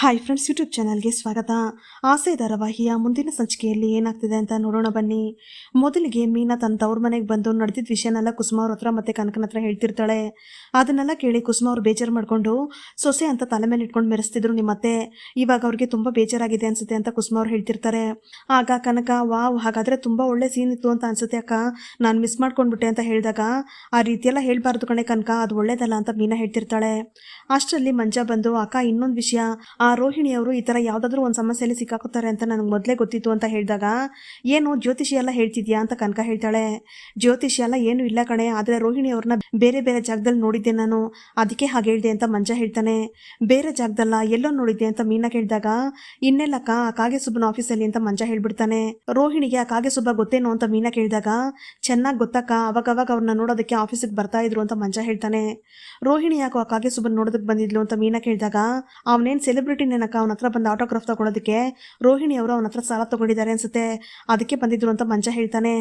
Hi friends YouTube ಚಾನಲ್ಗೆ ಸ್ವಾಗತ. ಆಸೆ ಧಾರಾವಾಹಿಯ ಮುಂದಿನ ಸಂಚಿಕೆಯಲ್ಲಿ ಏನಾಗ್ತಿದೆ ಅಂತ ನೋಡೋಣ ಬನ್ನಿ. ಮೊದಲಿಗೆ ಮೀನಾ ತನ್ನ ತವ್ರ ಮನೆಗೆ ಬಂದು ನಡೆದಿದ್ದ ವಿಷಯನೆಲ್ಲ ಕುಸುಮ ಅವ್ರ ಹತ್ರ ಮತ್ತೆ ಕನಕನ ಹತ್ರ ಹೇಳ್ತಿರ್ತಾಳೆ. ಅದನ್ನೆಲ್ಲ ಕೇಳಿ ಕುಸುಮ ಅವ್ರು ಬೇಜಾರು ಮಾಡಿಕೊಂಡು ಸೊಸೆ ಅಂತ ತಲೆ ಮೇಲೆ ಇಟ್ಕೊಂಡು ಮೆರೆಸ್ತಿದ್ರು ನಿಮ್ಮತ್ತೆ ಇವಾಗ ಅವ್ರಿಗೆ ತುಂಬ ಬೇಜಾರಾಗಿದೆ ಅನ್ಸುತ್ತೆ ಅಂತ ಕುಸುಮ ಅವ್ರು ಹೇಳ್ತಿರ್ತಾರೆ. ಆಗ ಕನಕ, ವಾವ್, ಹಾಗಾದ್ರೆ ತುಂಬ ಒಳ್ಳೆ ಸೀನ್ ಇತ್ತು ಅಂತ ಅನ್ಸುತ್ತೆ ಅಕ್ಕ. ನಾನು ಮಿಸ್ ಮಾಡ್ಕೊಂಡ್ಬಿಟ್ಟೆ ಅಂತ ಹೇಳಿದಾಗ ಆ ರೀತಿಯೆಲ್ಲ ಹೇಳ್ಬಾರ್ದು ಕಣೆ ಕನಕ. ಅದು ಒಳ್ಳೇದಲ್ಲ ಅಂತ ಮೀನಾ ಹೇಳ್ತಿರ್ತಾಳೆ. ಅಷ್ಟರಲ್ಲಿ ಮಂಜ ಬಂದು, ಅಕ್ಕ, ಇನ್ನೊಂದು ವಿಷಯ. ಆ ರೋಹಿಣಿ ಅವರು ಈ ಥರ ಯಾವುದಾದ್ರೂ ಒಂದು ಸಮಸ್ಯೆಯಲ್ಲಿ ಸಿಕ್ಕಾಕೋತಾರೆ ಅಂತ ನನಗೆ ಮೊದಲೇ ಗೊತ್ತಿತ್ತು ಅಂತ ಹೇಳಿದಾಗ, ಏನು ಜ್ಯೋತಿಷಿ ಎಲ್ಲ ಹೇಳ್ತಿದ್ಯಾ? ಅಂತ ಕನಕ ಹೇಳ್ತಾಳೆ. ಜ್ಯೋತಿಷಿ ಎಲ್ಲ ಏನು ಇಲ್ಲ ಕಣೆ, ಆದರೆ ರೋಹಿಣಿ ಅವ್ರನ್ನ ಬೇರೆ ಬೇರೆ ಜಾಗದಲ್ಲಿ ನೋಡಿದ್ದೆ ನಾನು. ಅದಕ್ಕೆ ಹಾಗೆ ಹೇಳಿದೆ ಅಂತ ಮಂಜ ಹೇಳ್ತಾನೆ. ಬೇರೆ ಜಾಗದಲ್ಲ, ಎಲ್ಲೋ ನೋಡಿದ್ದೆ ಅಂತ ಮೀನಾ ಕೇಳಿದಾಗ ಇನ್ನೆಲ್ಲಕ್ಕ ಆ ಕಾಗೆ ಸುಬ್ಬನ ಆಫೀಸಲ್ಲಿ ಅಂತ ಮಂಜ ಹೇಳ್ಬಿಡ್ತಾನೆ. ರೋಹಿಣಿಗೆ ಆ ಕಾಗೆ ಸುಬ್ಬ ಗೊತ್ತೇನೋ ಅಂತ ಮೀನಾ ಕೇಳಿದಾಗ, ಚೆನ್ನಾಗಿ ಗೊತ್ತಕ್ಕ ಅವಾಗವಾಗ ಅವ್ರನ್ನ ನೋಡೋದಕ್ಕೆ ಆಫೀಸಿಗೆ ಬರ್ತಾ ಇದ್ರು ಅಂತ ಮಂಜ ಹೇಳ್ತಾನೆ. ರೋಹಿಣಿ ಯಾಕೋ ಆ ಕಾಗೆ ಸುಬ್ಬನ್ ನೋಡೋದಕ್ಕೆ ಬಂದಿದ್ಲು? ಅಂತ ಮೀನಾ ಕೇಳಿದಾಗ, ಅವನೇನು ಸೆಲೆಬ್ರಿಟಿ ನೆನಕ ಅವನ ಹತ್ರ ಬಂದು ಆಟೋಗ್ರಾಫ್ ತಗೊಳ್ಳೋದಕ್ಕೆ ರೋಹಿಣಿ ಅವರು ಅವನ ಹತ್ರ ಸಾಲ ತಗೊಂಡಿದ್ದಾರೆ ಅನ್ಸುತ್ತೆ. ಅದಕ್ಕೆ ಬಂದಿದ್ರು ಅಂತ ಮಂಜ ಹೇಳ್ತಾನೆ.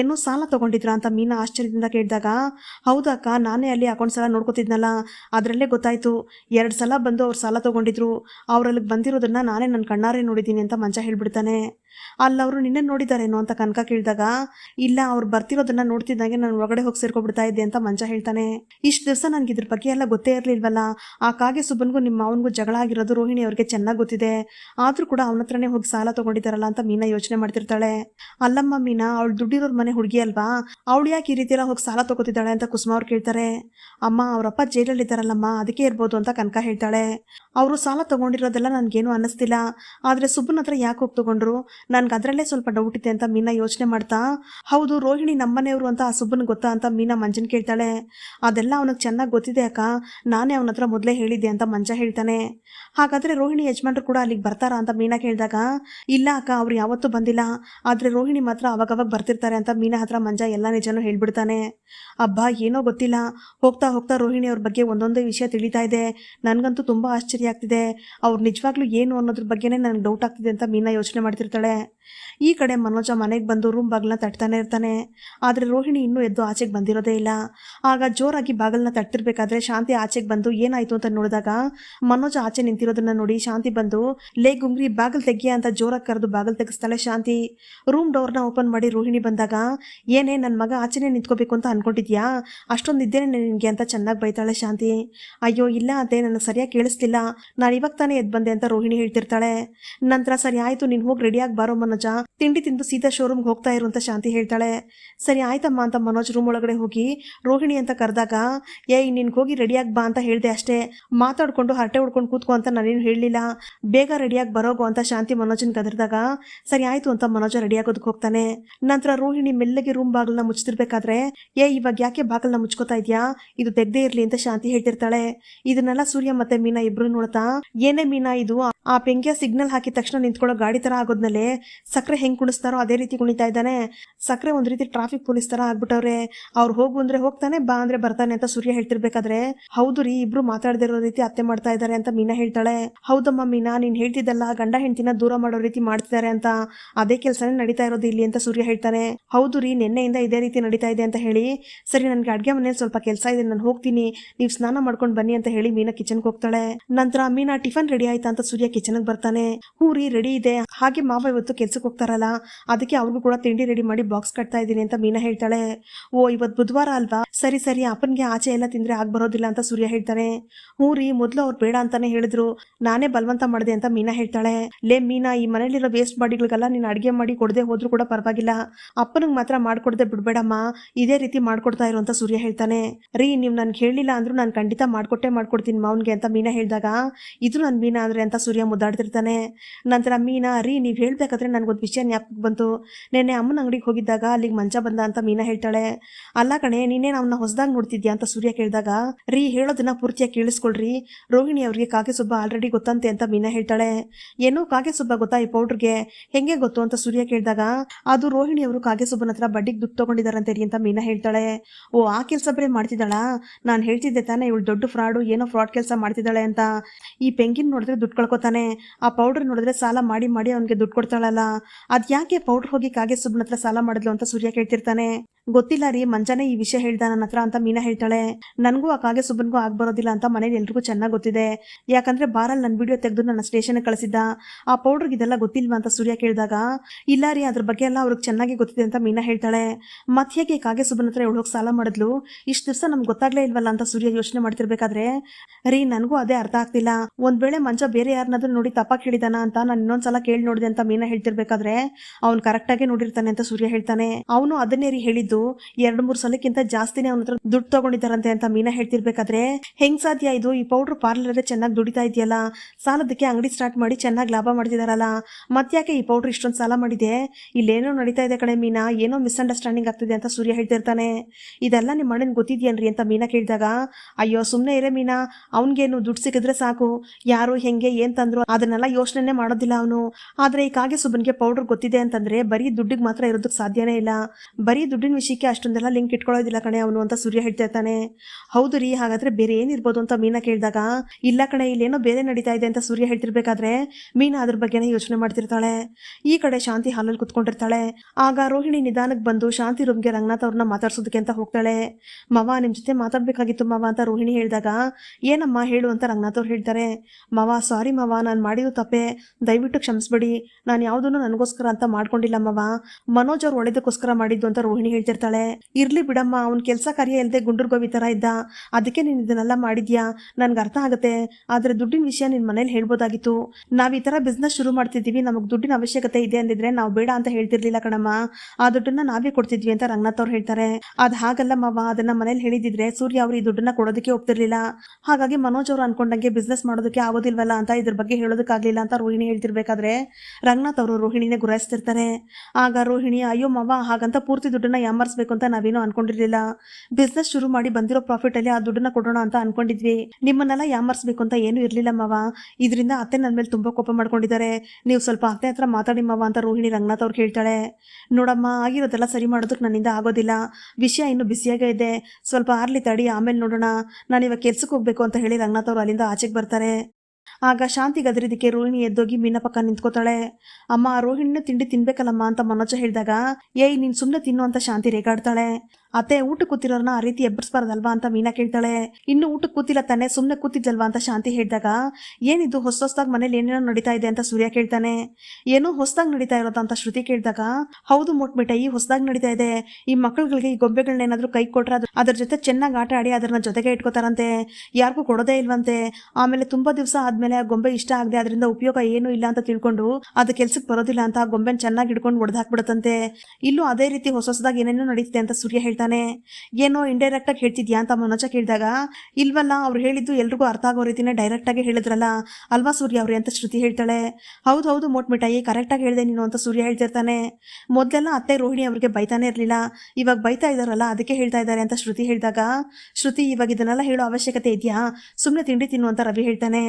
ಏನು ಸಾಲ ತಗೊಂಡಿದ್ರು? ಅಂತ ಮೀನಾ ಆಶ್ಚರ್ಯದಿಂದ ಕೇಳಿದಾಗ ಹೌದಕ್ಕ ನಾನೇ ಅಲ್ಲಿ ಅಕೌಂಟ್ಸ್ ಸಾಲ ನೋಡ್ಕೋತಿದ್ನಲ್ಲ, ಅದರಲ್ಲೇ ಗೊತ್ತಾಯ್ತು. ಎರಡು ಸಲ ಬಂದು ಅವ್ರು ಸಾಲ ತಗೊಂಡಿದ್ರು. ಅವ್ರಲ್ಲಿ ಬಂದಿರೋದನ್ನ ನಾನೇ ನನ್ನ ಕಣ್ಣಾರೆ ನೋಡಿದ್ದೀನಿ ಅಂತ ಮಂಜ ಹೇಳ್ಬಿಡ್ತಾನೆ. ಅಲ್ಲ ಅವರು ನಿನ್ನೆ ನೋಡಿದಾರೇನೋ ಅಂತ ಕನಕ ಕೇಳಿದಾಗ, ಇಲ್ಲ ಅವ್ರು ಬರ್ತಿರೋದನ್ನ ನೋಡ್ತಿದ್ದಾಗೆ ನಾನು ಒಳಗಡೆ ಹೋಗಿ ಸೇರ್ಕೊಬಿಡ್ತಾ ಇದ್ದೆ ಅಂತ ಮಂಜ ಹೇಳ್ತಾನೆ. ಇಷ್ಟು ದಿವಸ ನನಗೆ ಇದ್ರ ಬಗ್ಗೆ ಎಲ್ಲ ಗೊತ್ತೇ ಇರಲಿಲ್ವಲ್ಲ? ಆ ಕಾಗೆ ಸುಬ್ಬನ್ಗೂ ನಿಮ್ಮ ಅವನಿಗೂ ಜಗಳ ಆಗಿರೋದು ರೋಹಿಣಿ ಅವ್ರಿಗೆ ಚೆನ್ನಾಗಿ ಗೊತ್ತಿದೆ. ಆದರೂ ಕೂಡ ಅವನ ಹತ್ರನೇ ಹೋಗಿ ಸಾಲ ತಗೊಂಡಿದ್ದಾರಲ್ಲ ಅಂತ ಮೀನಾ ಯೋಚನೆ ಮಾಡ್ತಿರ್ತಾಳೆ. ಅಲ್ಲಮ್ಮ ಮೀನಾ, ಅವಳು ದುಡ್ಡಿರೋರ್ ಮನೆ ಹುಡುಗಿ ಅಲ್ವಾ? ಅವಳು ಯಾಕೆ ಈ ರೀತಿಯೆಲ್ಲ ಹೋಗಿ ಸಾಲ ತಗೋತಿದ್ದಾಳೆ ಅಂತ ಕುಸುಮ ಅವ್ರು ಕೇಳ್ತಾರೆ. ಅಮ್ಮ ಅವರಪ್ಪ ಜೈಲಲ್ಲಿದ್ದಾರಲ್ಲಮ್ಮ, ಅದಕ್ಕೆ ಇರ್ಬೋದು ಅಂತ ಕನಕ ಹೇಳ್ತಾಳೆ. ಅವರು ಸಾಲ ತಗೊಂಡಿರೋದೆಲ್ಲ ನನಗೇನು ಅನ್ನಿಸ್ತಿಲ್ಲ. ಆದರೆ ಸುಬ್ಬನ ಹತ್ರ ಯಾಕೆ ಹೋಗಿ ತಗೊಂಡ್ರು? ನನ್ಗೆ ಅದರಲ್ಲೇ ಸ್ವಲ್ಪ ಡೌಟ್ ಇದೆ ಅಂತ ಮೀನಾ ಯೋಚನೆ ಮಾಡ್ತಾ, ಹೌದು, ರೋಹಿಣಿ ನಮ್ಮನೆಯವರು ಅಂತ ಆ ಸುಬ್ಬನ ಗೊತ್ತಾ ಅಂತ ಮೀನಾ ಮಂಜನ್ ಕೇಳ್ತಾಳೆ. ಅದೆಲ್ಲ ಅವನಿಗೆ ಚೆನ್ನಾಗಿ ಗೊತ್ತಿದೆ ಅಕ್ಕ, ನಾನೇ ಅವನ ಹತ್ರ ಮೊದಲೇ ಹೇಳಿದ್ದೆ ಅಂತ ಮಂಜ ಹೇಳ್ತಾನೆ. ಹಾಗಾದರೆ ರೋಹಿಣಿ ಯಜಮಾನ್ರು ಕೂಡ ಅಲ್ಲಿಗೆ ಬರ್ತಾರಾ ಅಂತ ಮೀನಾ ಕೇಳಿದಾಗ, ಇಲ್ಲ ಅಕ್ಕ, ಅವ್ರು ಯಾವತ್ತೂ ಬಂದಿಲ್ಲ. ಆದರೆ ರೋಹಿಣಿ ಮಾತ್ರ ಅವಾಗವಾಗ ಬರ್ತಿರ್ತಾರೆ ಅಂತ ಮೀನಾ ಹತ್ರ ಮಂಜ ಎಲ್ಲ ನಿಜನೂ ಹೇಳ್ಬಿಡ್ತಾನೆ. ಅಬ್ಬಾ, ಏನೋ ಗೊತ್ತಿಲ್ಲ. ಹೋಗ್ತಾ ಹೋಗ್ತಾ ರೋಹಿಣಿ ಅವ್ರ ಬಗ್ಗೆ ಒಂದೊಂದೇ ವಿಷಯ ತಿಳಿತಾ ಇದೆ. ನನಗಂತೂ ತುಂಬ ಆಶ್ಚರ್ಯ ಆಗ್ತಿದೆ. ಅವ್ರು ನಿಜವಾಗ್ಲೂ ಏನು ಅನ್ನೋದ್ರ ಬಗ್ಗೆನೇ ನನಗೆ ಡೌಟ್ ಆಗ್ತಿದೆ ಅಂತ ಮೀನಾ ಯೋಚನೆ ಮಾಡ್ತಿರ್ತಾಳೆ. ಈ ಕಡೆ ಮನೋಜ ಮನೆಗೆ ಬಂದು ರೂಮ್ ಬಾಗಿಲನ್ನ ತಟ್ತಾನೆ ಇರ್ತಾನೆ. ಆದರೆ ರೋಹಿಣಿ ಇನ್ನೂ ಎದ್ದು ಆಚೆಗೆ ಬಂದಿರೋದೇ ಇಲ್ಲ. ಆಗ ಜೋರಾಗಿ ಬಾಗಿಲನ್ನ ತಟ್ತಿರ್ಬೇಕಾದ್ರೆ ಶಾಂತಿ ಆಚೆಗೆ ಬಂದು ಏನಾಯ್ತು ಅಂತ ನೋಡಿದಾಗ ಮನೋಜ ಆಚೆ ನಿಂತಿರೋದನ್ನ ನೋಡಿ ಶಾಂತಿ ಬಂದು, ಲೇ ಗುಂಗ್ರಿ, ಬಾಗಿಲು ತೆಗಿಯ ಅಂತ ಜೋರಾಗಿ ಕರೆದು ಬಾಗಿಲು ತೆಗೆಸ್ತಾಳೆ ಶಾಂತಿ. ರೂಮ್ ಡೋರ್ನ ಓಪನ್ ಮಾಡಿ ರೋಹಿಣಿ ಬಂದಾಗ, ಏನೇ ನನ್ನ ಮಗ ಆಚೆನೇ ನಿಂತ್ಕೋಬೇಕು ಅಂತ ಅನ್ಕೊಂಡಿದ್ಯಾ? ಅಷ್ಟೊಂದು ಇದ್ದೇನೆ ನಿನಗೆ ಅಂತ ಚೆನ್ನಾಗಿ ಬೈತಾಳೆ ಶಾಂತಿ. ಅಯ್ಯೋ, ಇಲ್ಲ ಅದೇ ನನಗೆ ಸರಿಯಾಗಿ ಕೇಳಿಸ್ತಿಲ್ಲ. ನಾನು ಇವಾಗ ತಾನೇ ಎದ್ದು ಬಂದೆ ಅಂತ ರೋಹಿಣಿ ಹೇಳ್ತಿರ್ತಾಳೆ. ನಂತರ ಸರಿ ಆಯ್ತು, ನೀನು ಹೋಗಿ ರೆಡಿಯಾಗಿ ಬಾರೋ ಮನೋಜ ತಿಂಡಿ ತಿಂದು ಸೀದಾ ಶೋರೂಮ್ಗೆ ಹೋಗ್ತಾ ಇರು ಅಂತ ಶಾಂತಿ ಹೇಳ್ತಾಳೆ. ಸರಿ, ಆಯ್ತಮ್ಮ ಅಂತ ಮನೋಜ್ ರೂಮ್ ಒಳಗಡೆ ಹೋಗಿ ರೋಹಿಣಿ ಅಂತ ಕರೆದಾಗ, ಏ ನಿನ್ಗೆ ಹೋಗಿ ರೆಡಿಯಾಗಿ ಬಾ ಅಂತ ಹೇಳಿದೆ ಅಷ್ಟೇ. ಮಾತಾಡ್ಕೊಂಡು ಹರಟೆ ಹೊಡ್ಕೊಂಡು ಕೂತ್ಕೊ ಅಂತ ನಾನೇನು ಹೇಳಲಿಲ್ಲ. ಬೇಗ ರೆಡಿಯಾಗಿ ಬರೋಗು ಅಂತ ಶಾಂತಿ ಮನೋಜನ್ ಕದರ್ದಾಗ, ಸರಿ, ಆಯ್ತು ಅಂತ ಮನೋಜ ರೆಡಿಯಾಗೋದಕ್ಕೆ ಹೋಗ್ತಾನೆ. ನಂತರ ರೋಹಿಣಿ ಮೆಲ್ಲಗೆ ರೂಮ್ ಬಾಗಿಲನ್ನ ಮುಚ್ಚಿರ್ಬೇಕಾದ್ರೆ, ಏ, ಇವಾಗ ಯಾಕೆ ಬಾಗಿಲನ್ನ ಮುಚ್ಕೋತಾ ಇದ್ಯಾ? ಇದು ತೆಗ್ದೇ ಇರ್ಲಿ ಅಂತ ಶಾಂತಿ ಹೇಳ್ತಿರ್ತಾಳೆ. ಇದನ್ನೆಲ್ಲ ಸೂರ್ಯ ಮತ್ತೆ ಮೀನಾ ಇಬ್ರು ನೋಡ್ತಾ, ಏನೇ ಮೀನಾ ಇದು, ಆ ಪೆಂಗ್ಯ ಸಿಗ್ನಲ್ ಹಾಕಿದ ತಕ್ಷಣ ನಿಂತ್ಕೊಳ್ಳೋ ಗಾಡಿ ತರ ಆಗೋದ್ಮೇಲೆ ಸಕ್ಕರೆ ಹೆಂಗೆ ಕುಣಿಸ್ತಾರೋ ಅದೇ ರೀತಿ ಕುಣಿತಾ ಇದ್ದಾನೆ. ಸಕ್ಕರೆ ಒಂದು ರೀತಿ ಟ್ರಾಫಿಕ್ ಪೊಲೀಸ್ ತರ ಆಗ್ಬಿಟ್ಟವ್ರೆ. ಅವ್ರು ಹೋಗು ಅಂದ್ರೆ ಹೋಗ್ತಾನೆ, ಬಾ ಅಂದ್ರೆ ಬರ್ತಾನೆ ಅಂತ ಸೂರ್ಯ ಹೇಳ್ತಿರ್ಬೇಕಾದ್ರೆ. ಹೌದು ರೀ, ಇಬ್ರು ಮಾತಾಡದಿರೋ ರೀತಿ ಅತ್ತೆ ಮಾಡ್ತಾ ಇದ್ದಾರೆ ಅಂತ ಮೀನಾ ಹೇಳ್ತಾಳೆ. ಹೌದಮ್ಮ ಮೀನಾ, ನೀನ್ ಹೇಳ್ತಿದ್ದಲ್ಲ, ಗಂಡ ಹೆಂಡತಿನ ದೂರ ಮಾಡೋ ರೀತಿ ಮಾಡ್ತಿದ್ದಾರೆ ಅಂತ. ಅದೇ ಕೆಲಸನೇ ನಡೀತಾ ಇರೋದು ಇಲ್ಲಿ ಅಂತ ಸೂರ್ಯ ಹೇಳ್ತಾನೆ. ಹೌದು ರೀ, ನಿನ್ನೆಯಿಂದ ಇದೇ ರೀತಿ ನಡೀತಾ ಇದೆ ಅಂತ ಹೇಳಿ. ಸರಿ, ನನ್ಗೆ ಅಡ್ಗೆ ಮನೇಲಿ ಸ್ವಲ್ಪ ಕೆಲಸ ಇದೆ, ನಾನು ಹೋಗ್ತೀನಿ. ನೀವು ಸ್ನಾನ ಮಾಡ್ಕೊಂಡು ಬನ್ನಿ ಅಂತ ಹೇಳಿ ಮೀನಾ ಕಿಚನ್ಗೆ ಹೋಗ್ತಾಳೆ. ನಂತರ ಮೀನಾ ಟಿಫನ್ ರೆಡಿ ಆಯ್ತಾ ಅಂತ ಸೂರ್ಯ ಕಿಚನ್ಗೆ ಬರ್ತಾನೆ. ಹೂ ರೀ, ರೆಡಿ ಇದೆ. ಹಾಗೆ ಮಾವ ಇವತ್ತು ಕೆಲ್ಸಕ್ಕೆ ಹೋಗ್ತಾರಲ್ಲ, ಅದಕ್ಕೆ ಅವ್ರಿಗೂ ಕೂಡ ತಿಂಡಿ ರೆಡಿ ಮಾಡಿ ಬಾಕ್ಸ್ ಕಟ್ತಾ ಇದ್ದೀನಿ ಅಂತ ಮೀನಾ ಹೇಳ್ತಾಳೆ. ಓ ಇವತ್ತು ಬುಧವಾರ ಅಲ್ವಾ? ಸರಿ ಸರಿ, ಅಪ್ಪನಿಗೆ ಆಚೆ ಎಲ್ಲ ತಿಂದ್ರೆ ಆಗ ಬರೋದಿಲ್ಲ ಅಂತ ಸೂರ್ಯ ಹೇಳ್ತಾನೆ. ಹ್ಞೂ ರೀ, ಮೊದಲು ಅವ್ರು ಬೇಡ ಅಂತಾನೆ ಹೇಳಿದ್ರು. ನಾನೇ ಬಲವಂತ ಮಾಡಿದೆ ಅಂತ ಮೀನಾ ಹೇಳ್ತಾಳೆ. ಲೇ ಮೀನಾ, ಈ ಮನೇಲಿರೋ ವೇಸ್ಟ್ ಬಾಡಿಗಳಿಗೆಲ್ಲ ನೀನು ಅಡುಗೆ ಮಾಡಿ ಕೊಡದೆ ಹೋದ್ರೂ ಕೂಡ ಪರವಾಗಿಲ್ಲ. ಅಪ್ಪನಿಗೆ ಮಾತ್ರ ಮಾಡ್ಕೊಡದೆ ಬಿಡಬೇಡಮ್ಮ. ಇದೇ ರೀತಿ ಮಾಡ್ಕೊಡ್ತಾ ಇರು ಅಂತ ಸೂರ್ಯ ಹೇಳ್ತಾನೆ. ರೀ, ನೀವು ನನ್ಗೆ ಹೇಳಿಲ್ಲ ಅಂದ್ರೂ ನಾನು ಖಂಡಿತ ಮಾಡ್ಕೊಟ್ಟೆ ಮಾಡ್ಕೊಡ್ತೀನಿ ಮಾವನಿಗೆ ಅಂತ ಮೀನಾ ಹೇಳಿದಾಗ. ಇದು ನನ್ನ ಮೀನಾ ಅಂದ್ರೆ ಅಂತ ಸೂರ್ಯ ಮುದ್ದಾಡ್ತಿರ್ತಾನೆ. ನಂತರ ಮೀನಾ, ರೀ, ನೀವು ಹೇಳ್ಬೇಕಾದ್ರೆ ನನಗೊಂದು ವಿಷಯ ನ್ಯಾಪಕ್ಕೆ ಬಂತು. ನೆನ್ನೆ ಅಮ್ಮನ ಅಂಗಡಿಗೆ ಹೋಗಿದ್ದಾಗ ಅಲ್ಲಿಗೆ ಮಂಚ ಬಂದ ಅಂತ ಮೀನಾ ಹೇಳ್ತಾಳೆ. ಅಲ್ಲ ಕಣೆ, ನೀನೇ ಅವನ್ನ ಹೊಸದಾಗಿ ನೋಡ್ತಿದ್ಯಾ ಅಂತ ಸೂರ್ಯ ಕೇಳಿದಾಗ, ರೀ ಹೇಳೋದನ್ನ ಪೂರ್ತಿಯಾಗಿ ಕೇಳಿಸ್ಕೊಳ್ರಿ. ರೋಹಿಣಿ ಅವರಿಗೆ ಕಾಗೆ ಸುಬ್ಬ ಆಲ್ರೆಡಿ ಗೊತ್ತಂತೆ ಅಂತ ಮೀನಾ ಹೇಳ್ತಾಳೆ. ಏನೋ ಕಾಗೆ ಸುಬ್ಬ ಗೊತ್ತಾ ಈ ಪೌಡ್ರಿಗೆ? ಹೆಂಗೆ ಗೊತ್ತು ಅಂತ ಸೂರ್ಯ ಕೇಳಿದಾಗ, ಅದು ರೋಹಿಣಿ ಅವರು ಕಾಗೆ ಸುಬ್ಬನ ಹತ್ರ ಬಡ್ಡಿಗೆ ದುಡ್ಡು ತಗೊಂಡಿದಾರಂತೆ ರೀ ಅಂತ ಮೀನಾ ಹೇಳ್ತಾಳೆ. ಓ, ಆ ಕೆಲಸ ಬರೀ ಮಾಡ್ತಿದ್ದಾಳ? ನಾನು ಹೇಳ್ತಿದ್ದೆ ತಾನೇ ಇವಳು ದೊಡ್ಡ ಫ್ರಾಡು, ಏನೋ ಫ್ರಾಡ್ ಕೆಲಸ ಮಾಡ್ತಿದ್ದಾಳೆ ಅಂತ. ಈ ಪೆಂಗಿನ್ ನೋಡಿದ್ರೆ ದುಡ್ಡು ಕಳ್ಕೊತಾನೆ. ಆ ಪೌಡರ್ ನೋಡಿದ್ರೆ ಸಾಲ ಮಾಡಿ ಮಾಡಿ ಅವನಿಗೆ ದುಡ್ಡು ಕೊಡ್ತಾಳಲ್ಲ ಅದ್ ಯಾಕೆ ಪೌಡರ್ ಹೋಗಿ ಕಾಗೆ ಸುಬ್ಬನ ಹತ್ರ ಸಾಲ ಮಾಡಿದ್ಲು ಅಂತ ಸೂರ್ಯ ಕೇಳ್ತಿರ್ತಾನೆ. ಗೊತ್ತಿಲ್ಲ ರೀ, ಮಂಜಾನೆ ಈ ವಿಷಯ ಹೇಳ್ದ ನನ್ನ ಹತ್ರ ಅಂತ ಮೀನಾ ಹೇಳ್ತಾಳೆ. ನನಗೂ ಆ ಕಾಗೆ ಸುಬ್ಬನ್ಗೂ ಆಗ್ ಬರೋದಿಲ್ಲ ಅಂತ ಮನೇಲಿ ಎಲ್ರಿಗೂ ಚೆನ್ನಾಗಿ ಗೊತ್ತಿದೆ. ಯಾಕಂದ್ರೆ ಬಾರಲ್ಲಿ ನನ್ನ ವಿಡಿಯೋ ತೆಗೆದು ನನ್ನ ಸ್ಟೇಷನ್ ಕಳಿಸಿದ್ದ. ಆ ಪೌಡ್ರಿಗೆ ಇದೆಲ್ಲ ಗೊತ್ತಿಲ್ವಾ ಅಂತ ಸೂರ್ಯ ಕೇಳಿದಾಗ, ಇಲ್ಲ ರೀ, ಅದ್ರ ಬಗ್ಗೆ ಎಲ್ಲ ಅವ್ರಿಗೆ ಚೆನ್ನಾಗಿ ಗೊತ್ತಿದೆ ಅಂತ ಮೀನಾ ಹೇಳ್ತಾಳೆ. ಮತ್ತೆ ಹೇಗೆ ಕಾಗೆ ಸುಬ್ಬನ ಹತ್ರ ಇವಳು ಹೋಗಿ ಸಾಲ ಮಾಡಿದ್ಲು? ಇಷ್ಟು ದಿವಸ ನಮ್ಗೆ ಗೊತ್ತಾಗ್ಲೇ ಇಲ್ವಲ್ಲ ಅಂತ ಸೂರ್ಯ ಯೋಚನೆ ಮಾಡ್ತಿರ್ಬೇಕಾದ್ರೆ? ರೀ, ನನಗೂ ಅದೇ ಅರ್ಥ ಆಗ್ತಿಲ್ಲ. ಒಂದ್ ವೇಳೆ ಮಂಜ ಬೇರೆ ಯಾರನ್ನಾದ್ರೂ ನೋಡಿ ತಪ್ಪಾಗಿ ಕೇಳಿದಾನ ಅಂತ ನಾನು ಇನ್ನೊಂದ್ಸಲ ಕೇಳಿ ನೋಡಿದೆ ಅಂತ ಮೀನಾ ಹೇಳ್ತಿರ್ಬೇಕಾದ್ರೆ, ಅವ್ನು ಕರೆಕ್ಟಾಗಿ ನೋಡಿರ್ತಾನೆ ಅಂತ ಸೂರ್ಯ ಹೇಳ್ತಾನೆ. ಅವನು ಅದನ್ನೇ ರೀ ಹೇಳಿದ್ದು. ಎರಡು ಮೂರು ಸಲಕ್ಕಿಂತ ಜಾಸ್ತಿನೇ ಅವನ ಹತ್ರ ದುಡ್ಡು ತಗೊಂಡಿದ್ದಾರಂತೆ ಅಂತ ಮೀನಾ ಹೇಳ್ತಿರ್ಬೇಕಾದ್ರೆ. ಹೆಂಗ್ ಸಾಧ್ಯ ಇದು? ಈ ಪೌಡ್ರ್ ಪಾರ್ಲರ್ ಚೆನ್ನಾಗಿ ದುಡಿತಾ ಇದೆಯಲ್ಲ? ಸಾಲದಕ್ಕೆ ಅಂಗಡಿ ಸ್ಟಾರ್ಟ್ ಮಾಡಿ ಚೆನ್ನಾಗಿ ಲಾಭ ಮಾಡ್ತಿದಾರಲ್ಲ? ಮತ್ತ್ಯಾಕೆ ಈ ಪೌಡ್ರ್ ಇಷ್ಟೊಂದು ಸಾಲ ಮಾಡಿದೆ? ಇಲ್ಲೇನೋ ನಡೀತಾ ಇದೆ ಕಡೆ ಮೀನಾ. ಏನೋ ಮಿಸ್ಅಂಡರ್ಸ್ಟ್ಯಾಂಡಿಂಗ್ ಆಗ್ತಿದೆ ಅಂತ ಸೂರ್ಯ ಹೇಳ್ತಿರ್ತಾನೆ. ಇದೆಲ್ಲ ನಿಮ್ಮ ಅಣ್ಣನ ಗೊತ್ತಿದ್ಯನ್ರಿ ಅಂತ ಮೀನಾ ಕೇಳಿದಾಗ. ಅಯ್ಯೋ ಸುಮ್ಮನೆ ಇರೇ ಮೀನಾ. ಅವ್ನಿಗೇನು ದುಡ್ಡು ಸಿಕ್ಕಿದ್ರೆ ಸಾಕು. ಯಾರು, ಹೆಂಗೆ, ಏನ್ ತಂದ್ರು ಅದನ್ನೆಲ್ಲ ಯೋಚನೆ ಮಾಡೋದಿಲ್ಲ ಅವನು. ಆದ್ರೆ ಈ ಕಾಗೆ ಸುಬ್ಬನ್ಗೆ ಪೌಡರ್ ಗೊತ್ತಿದೆ ಅಂತಂದ್ರೆ ಬರೀ ದುಡ್ಡಿಗೆ ಮಾತ್ರ ಇರೋದಕ್ಕೆ ಸಾಧ್ಯನೇ ಇಲ್ಲ. ಬರೀ ದುಡ್ಡಿನ ವಿಷಯಕ್ಕೆ ಅಷ್ಟೊಂದೆಲ್ಲ ಲಿಂಕ್ ಇಟ್ಕೊಳ್ಳೋದಿಲ್ಲ ಕಣೆ. ಅವನು ಅಂತ ಸೂರ್ಯ ಹೇಳ್ತಾ ಇರ್ತಾನೆ. ಹೌದು ರೀ, ಹಾಗಾದ್ರೆ ಬೇರೆ ಏನಿರ್ಬೋದು ಅಂತ ಮೀನಾ ಕೇಳಿದಾಗ? ಇಲ್ಲ ಕಣೆ ಇಲ್ಲೇನೋ ಬೇರೆ ನಡೀತಾ ಇದೆ ಅಂತ ಸೂರ್ಯ ಹೇಳ್ತಿರ್ಬೇಕಾದ್ರೆ ಮೀನಾ ಅದ್ರ ಬಗ್ಗೆನೇ ಯೋಚನೆ ಮಾಡ್ತಿರ್ತಾಳೆ. ಈ ಕಡೆ ಶಾಂತಿ ಹಾಲಲ್ಲಿ ಕುತ್ಕೊಂಡಿರ್ತಾಳೆ. ಆಗ ರೋಹಿಣಿ ನಿಧಾನಕ್ಕೆ ಬಂದು ಶಾಂತಿ ರೂಮ್ಗೆ ರಂಗನಾಥ್ ಅವ್ರನ್ನ ಮಾತಾಡ್ಸೋದಕ್ಕೆ ಅಂತ ಹೋಗ್ತಾಳೆ. ಮವ, ನಿಮ್ ಜೊತೆ ಮಾತಾಡ್ಬೇಕಾಗಿತ್ತು ಮವ ಅಂತ ರೋಹಿಣಿ ಹೇಳಿದಾಗ, ಏನಮ್ಮ ಹೇಳು ಅಂತ ರಂಗನಾಥ್ ಅವ್ರು ಹೇಳ್ತಾರೆ. ಮವ ಸಾರಿ ಮವ, ನಾನು ಮಾಡಿದ್ದು ತಪ್ಪೆ. ದಯವಿಟ್ಟು ಕ್ಷಮಿಸ್ಬೇಡಿ. ನಾನು ಯಾವುದನ್ನು ನನಗೋಸ್ಕರ ಅಂತ ಮಾಡ್ಕೊಂಡಿಲ್ಲ ಮವ. ಮನೋಜ್ ಅವ್ರು ಒಳ್ಳೇದಕ್ಕೋಸ್ಕರ ಮಾಡಿದ್ದು ಅಂತ ರೋಹಿಣಿ ಹೇಳ್ತಿರ್ತಾಳೆ ಇರ್ಲಿ ಬಿಡಮ್ಮ, ಅವನ್ ಕೆಲಸ ಕಾರ್ಯ ಇಲ್ಲದೆ ಗುಂಡುರ್ಗೋವಿ ತರ ಇದ್ದ. ಅದಕ್ಕೆ ನೀನ್ ಇದನ್ನೆಲ್ಲ ಮಾಡಿದ್ಯಾ? ನನ್ಗೆ ಅರ್ಥ ಆಗುತ್ತೆ. ಆದರೆ ದುಡ್ಡಿನ ವಿಷಯ ನಿನ್ನ ಮನೇಲಿ ಹೇಳ್ಬೋದಾಗಿತ್ತು. ನಾವು ಈ ತರ ಬಿಸ್ನೆಸ್ ಶುರು ಮಾಡ್ತಿದ್ದೀವಿ. ನಮಗೆ ದುಡ್ಡಿನ ಅವಶ್ಯಕತೆ ಇದೆ ಅಂದಿದ್ರೆ ನಾವು ಬೇಡ ಅಂತ ಹೇಳ್ತಿರ್ಲಿಲ್ಲ ಕಣಮ್ಮ. ಆ ದುಡ್ಡನ್ನ ನಾವೇ ಕೊಡ್ತಿದ್ವಿ ಅಂತ ರಂಗನಾಥ್ ಅವ್ರು ಹೇಳ್ತಾರೆ. ಅದ್ ಹಾಗಲ್ಲ ಮಾವ. ಅದನ್ನ ಮನೇಲಿ ಹೇಳಿದಿದ್ರೆ ಸೂರ್ಯ ಅವ್ರು ಈ ದುಡ್ಡನ್ನ ಕೊಡೋದಕ್ಕೆ ಒಪ್ತಿರ್ಲಿಲ್ಲ. ಹಾಗಾಗಿ ಮನೋಜ್ ಅವ್ರು ಅನ್ಕೊಂಡಂಗೆ ಬಿಸ್ನೆಸ್ ಮಾಡೋದಕ್ಕೆ ಆಗೋದಿಲ್ವಲ್ಲ ಅಂತ ಇದ್ರ ಬಗ್ಗೆ ಹೇಳೋದಕ್ಕಾಗ್ಲಿಲ್ಲ ಅಂತ ರೋಹಿಣಿ ಹೇಳ್ತಿರ್ಬೇಕಾದ್ರೆ ರಂಗನಾಥ್ ಅವರು ರೋಹಿಣಿನೇ ಗುರಾಯಿಸ್ತಿರ್ತಾರೆ. ಆಗ ರೋಹಿಣಿ, ಅಯ್ಯೋ ಮಾವ, ಹಾಗಂತ ಪೂರ್ತಿ ದುಡ್ಡನ್ನ ಯಾಮರ್ಸ್ಬೇಕು ಅಂತ ನಾವೇನು ಅನ್ಕೊಂಡಿರ್ಲಿಲ್ಲ. ಬಿಸ್ನೆಸ್ ಶುರು ಮಾಡಿ ಬಂದಿರೋ ಪ್ರಾಫಿಟ್ ಅಲ್ಲಿ ಆ ದುಡ್ಡನ್ನ ಕೊಡೋಣ ಅಂತ ಅನ್ಕೊಂಡಿದ್ವಿ. ನಿಮ್ಮನ್ನೆಲ್ಲ ಯಾಮರ್ಸ್ಬೇಕು ಅಂತ ಏನು ಇರ್ಲಿಲ್ಲ ಮಾವ. ಇದರಿಂದ ಅತ್ತೆ ನನ್ನ ಮೇಲೆ ತುಂಬಾ ಕೋಪ ಮಾಡ್ಕೊಂಡಿದ್ದಾರೆ. ನೀವು ಸ್ವಲ್ಪ ಅತ್ತೆ ಹತ್ರ ಮಾತಾಡಿ ಮಾವ ಅಂತ ರೋಹಿಣಿ ರಂಗನಾಥ್ ಅವ್ರು ಹೇಳ್ತಾಳೆ. ನೋಡಮ್ಮ, ಆಗಿರೋದೆಲ್ಲ ಸರಿ ಮಾಡೋದಕ್ಕೆ ನನ್ನಿಂದ ಆಗೋದಿಲ್ಲ. ವಿಷಯ ಇನ್ನು ಬಿಸಿಯಾಗೇ ಇದೆ. ಸ್ವಲ್ಪ ಆರ್ಲಿ ತಡಿ, ಆಮೇಲೆ ನೋಡೋಣ. ನಾನು ಇವಾಗ ಕೆಲ್ಸಕ್ಕೆ ಹೋಗ್ಬೇಕು ಅಂತ ಹೇಳಿ ರಂಗನಾಥ್ ಅವ್ರು ಅಲ್ಲಿಂದ ಆಚೆಗೆ ಬರ್ತಾರೆ. ಆಗ ಶಾಂತಿ ಗದರಿದಕ್ಕೆ ರೋಹಿಣಿ ಎದ್ದೋಗಿ ಮೀನ ಪಕ್ಕ ನಿಂತ್ಕೋತಾಳೆ. ಅಮ್ಮ, ರೋಹಿಣಿನ ತಿಂಡಿ ತಿನ್ಬೇಕಲ್ಲಮ್ಮ ಅಂತ ಮನೋಜ ಹೇಳಿದಾಗ, ಏಯ್, ನೀನ್ ಸುಮ್ಮನೆ ತಿನ್ನು ಅಂತ ಶಾಂತಿ ರೇಗಾಡ್ತಾಳೆ. ಅತ್ತೆ ಊಟ ಕೂತಿರೋರ್ನ ಆ ರೀತಿ ಎಬ್ಬರಿಸ್ಬಾರ್ದಲ್ವಾ ಅಂತ ಮೀನಾ ಕೇಳ್ತಾಳೆ. ಇನ್ನು ಊಟಕ್ಕೆ ಕೂತಿಲ್ಲ ತಾನೆ ಸುಮ್ಮನೆ ಕೂತಿದ್ದಲ್ವಾ ಅಂತ ಶಾಂತಿ ಹೇಳಿದಾಗ. ಏನಿದು ಹೊಸ ಹೊಸದಾಗಿ ಮನೇಲಿ ಏನೇನೋ ನಡೀತಾ ಇದೆ ಅಂತ ಸೂರ್ಯ ಕೇಳ್ತಾನೆ. ಏನೋ ಹೊಸದಾಗಿ ನಡೀತಾ ಇರೋದು ಅಂತ ಶ್ರುತಿ ಕೇಳಿದಾಗ, ಹೌದು ಮೊಟ್ಬಿಟ್ಟ, ಈ ಹೊಸದಾಗಿ ನಡೀತಾ ಇದೆ. ಈ ಮಕ್ಕಳುಗಳಿಗೆ ಈ ಗೊಂಬೆಗಳನ್ನ ಏನಾದರೂ ಕೈ ಕೊಟ್ರೆ ಅದು ಅದ್ರ ಜೊತೆ ಚೆನ್ನಾಗಿ ಆಟ ಆಡಿ ಅದನ್ನ ಜೊತೆಗೆ ಇಟ್ಕೋತಾರಂತೆ. ಯಾರಿಗೂ ಕೊಡೋದೇ ಇಲ್ವಂತೆ. ಆಮೇಲೆ ತುಂಬಾ ದಿವಸ ಆದ್ಮೇಲೆ ಆ ಗೊಂಬೆ ಇಷ್ಟ ಆಗದೆ ಅದರಿಂದ ಉಪಯೋಗ ಏನು ಇಲ್ಲ ಅಂತ ತಿಳ್ಕೊಂಡು, ಅದು ಕೆಲ್ಸಕ್ಕೆ ಬರೋದಿಲ್ಲ ಅಂತ ಆ ಗೊಂಬೆನ ಚೆನ್ನಾಗಿ ಹಿಡ್ಕೊಂಡು ಹೊಡೆದಾಕ್ಬಿಡುತ್ತಂತೆ ಇಲ್ಲೂ ಅದೇ ರೀತಿ ಹೊಸ ಹೊಸದಾಗಿ ಏನೇನೋ ನಡೀತಿದೆ ಅಂತ ಸೂರ್ಯ ಹೇಳ್ತಾನೆ. ಏನೋ ಇಂಡೈರೆಕ್ಟ್ ಆಗಿ ಹೇಳ್ತಿದ್ಯಾ? ಅಂತ ಮನೋಜ ಕೇಳಿದಾಗ, ಇಲ್ವಲ್ಲ, ಅವ್ರು ಹೇಳಿದ್ದು ಎಲ್ರಿಗೂ ಅರ್ಥ ಆಗೋ ರೀತಿನೇ ಡೈರೆಕ್ಟ್ ಆಗಿ ಹೇಳಿದ್ರಲ್ಲ, ಅಲ್ವಾ ಸೂರ್ಯ ಅವ್ರಿ? ಅಂತ ಶ್ರುತಿ ಹೇಳ್ತಾಳೆ. ಹೌದು ಹೌದು ಮೋಟ್ ಮಿಠಾಯಿ ಕರೆಕ್ಟ್ ಆಗಿ ಹೇಳಿದೆ ನೀನು ಅಂತ ಸೂರ್ಯ ಹೇಳ್ತಿರ್ತಾನೆ. ಮೊದಲೆಲ್ಲ ಅತ್ತೆ ರೋಹಿಣಿ ಅವರಿಗೆ ಬೈತಾನೆ ಇರಲಿಲ್ಲ, ಇವಾಗ ಬೈತಾ ಇದಾರಲ್ಲ, ಅದಕ್ಕೆ ಹೇಳ್ತಾ ಇದ್ದಾರೆ ಅಂತ ಶ್ರುತಿ ಹೇಳಿದಾಗ, ಶ್ರುತಿ, ಇವಾಗ ಇದನ್ನೆಲ್ಲ ಹೇಳೋ ಅವಶ್ಯಕತೆ ಇದೆಯಾ? ಸುಮ್ಮನೆ ತಿಂಡಿ ತಿನ್ನು ಅಂತ ರವಿ ಹೇಳ್ತಾನೆ.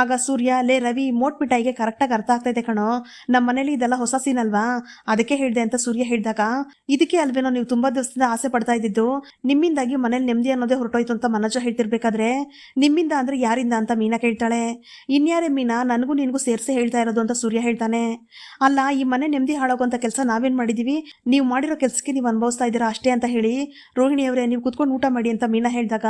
ಆಗ ಸೂರ್ಯ, ಲೇ ರವಿ, ಮೋಟ್ ಮಿಠಾಯಿಗೆ ಕರೆಕ್ಟಾಗಿ ಅರ್ಥ ಆಗ್ತಾ ಕಣೋ ನಮ್ಮ ಮನೇಲಿ ಇದೆಲ್ಲ ಹೊಸ ಸೀನ್ ಅಲ್ವಾ? ಅದಕ್ಕೆ ಹೇಳಿದೆ ಅಂತ ಸೂರ್ಯ ಹೇಳಿದಾಗ, ಇದಕ್ಕೆ ಅಲ್ವೇನೋ ನೀವು ತುಂಬಾ ದಿವಸದಿಂದ ಆಸೆ ಪಡ್ತಾ ಇದ್ದಿದ್ದು, ನಿಮ್ಮಿಂದಾಗಿ ಮನೇಲಿ ನೆಮ್ಮದಿ ಅನ್ನೋದೇ ಹೊರಟೋಯ್ತು ಅಂತ ಮನೋಜ ಹೇಳ್ತಿರ್ಬೇಕಾದ್ರೆ, ನಿಮ್ಮಿಂದ ಅಂದ್ರೆ ಯಾರಿಂದ ಅಂತ ಮೀನಾ ಕೇಳ್ತಾಳೆ. ಇನ್ಯಾರೇ ಮೀನಾ, ನನಗೂ ನಿನಗೂ ಸೇರ್ಸೆ ಹೇಳ್ತಾ ಇರೋದು ಅಂತ ಸೂರ್ಯ ಹೇಳ್ತಾನೆ. ಅಲ್ಲ, ಈ ಮನೆ ನೆಮ್ಮದಿ ಹಾಳಾಗುವಂತ ಕೆಲಸ ನಾವೇನ್ ಮಾಡಿದೀವಿ? ನೀವು ಮಾಡಿರೋ ಕೆಲಸಕ್ಕೆ ನೀವು ಅನುಭವಿಸ್ತಾ ಇದ್ದೀರಾ ಅಷ್ಟೇ ಅಂತ ಹೇಳಿ, ರೋಹಿಣಿ ಅವರೇ, ನೀವು ಕೂತ್ಕೊಂಡು ಊಟ ಮಾಡಿ ಅಂತ ಮೀನಾ ಹೇಳಿದಾಗ